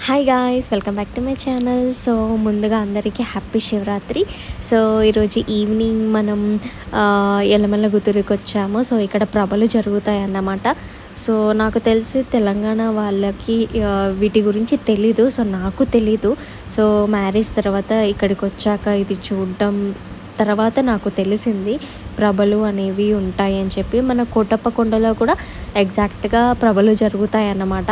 Hi guys welcome back to my channel so ముందుగా అందరికీ happy Shivaratri. So ఈరోజు evening మనం ఆ, ఎల్లమల్ల గుతురికి వచ్చాము సో ఇక్కడ ప్రభలు జరుగుతాయి అన్నమాట సో నాకు తెలిసి తెలంగాణ వాళ్ళకి వీటి గురించి తెలీదు. సో నాకు తెలీదు. సో మ్యారేజ్ తర్వాత ఇక్కడికి వచ్చాక ఇది చూడడం తర్వాత నాకు తెలిసింది ప్రభలు అనేవి ఉంటాయి అని చెప్పి మన కోటప్ప కొండలో కూడా ఎగ్జాక్ట్గా ప్రభలు జరుగుతాయి అన్నమాట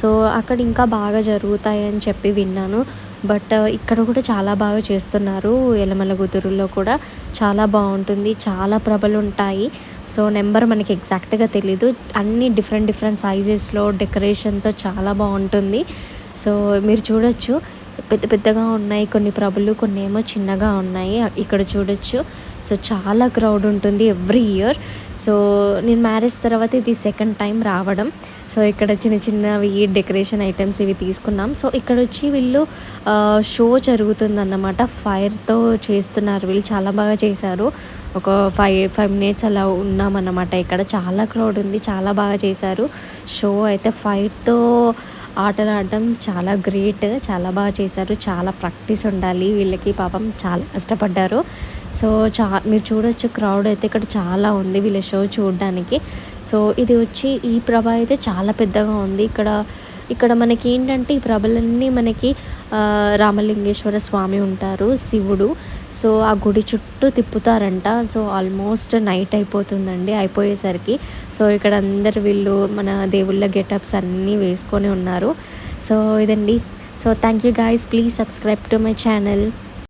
సో అక్కడ ఇంకా బాగా జరుగుతాయి అని చెప్పి విన్నాను. బట్ ఇక్కడ కూడా చాలా బాగా చేస్తున్నారు. ఎలమల గుదురులో కూడా చాలా బాగుంటుంది. చాలా ప్రభలు ఉంటాయి. సో నెంబర్ మనకి ఎగ్జాక్ట్గా తెలీదు. అన్ని డిఫరెంట్ డిఫరెంట్ సైజెస్లో డెకరేషన్తో చాలా బాగుంటుంది. సో మీరు చూడొచ్చు. పెద్ద పెద్దగా ఉన్నాయి కొన్ని ప్రభలు కొన్ని ఏమో చిన్నగా ఉన్నాయి. ఇక్కడ చూడొచ్చు. సో చాలా క్రౌడ్ ఉంటుంది ఎవ్రీ ఇయర్ సో నేను మ్యారేజ్ తర్వాత ఇది సెకండ్ టైం రావడం. సో ఇక్కడ చిన్న చిన్నవి డెకరేషన్ ఐటమ్స్ ఇవి తీసుకున్నాం. సో ఇక్కడ వచ్చి వీళ్ళు షో జరుగుతుందన్నమాట. ఫైర్తో చేస్తున్నారు. వీళ్ళు చాలా బాగా చేశారు. ఒక ఫైవ్ ఫైవ్ మినిట్స్ అలా ఉన్నామన్నమాట ఇక్కడ. చాలా క్రౌడ్ ఉంది. చాలా బాగా చేశారు. షో అయితే ఫైర్తో ఆటలు ఆడడం చాలా గ్రేట్ చాలా బాగా చేశారు. చాలా ప్రాక్టీస్ ఉండాలి. వీళ్ళకి పాపం చాలా కష్టపడ్డారు. సో చాలా మీరు చూడొచ్చు క్రౌడ్ అయితే ఇక్కడ చాలా ఉంది వీళ్ళ షో చూడడానికి. సో ఇది వచ్చి ఈ ప్రభ అయితే చాలా పెద్దగా ఉంది. ఇక్కడ ఇక్కడ మనకి ఏంటంటే ఈ ప్రభలన్నీ మనకి రామలింగేశ్వర స్వామి ఉంటారు శివుడు. సో ఆ గుడి చుట్టూ తిప్పుతారంట. సో ఆల్మోస్ట్ నైట్ అయిపోతుందండి అయిపోయేసరికి. సో ఇక్కడ అందరు వీళ్ళు మన దేవుళ్ళ గెటప్స్ అన్నీ వేసుకొని ఉన్నారు. సో ఇదండి. So thank you guys please subscribe to my channel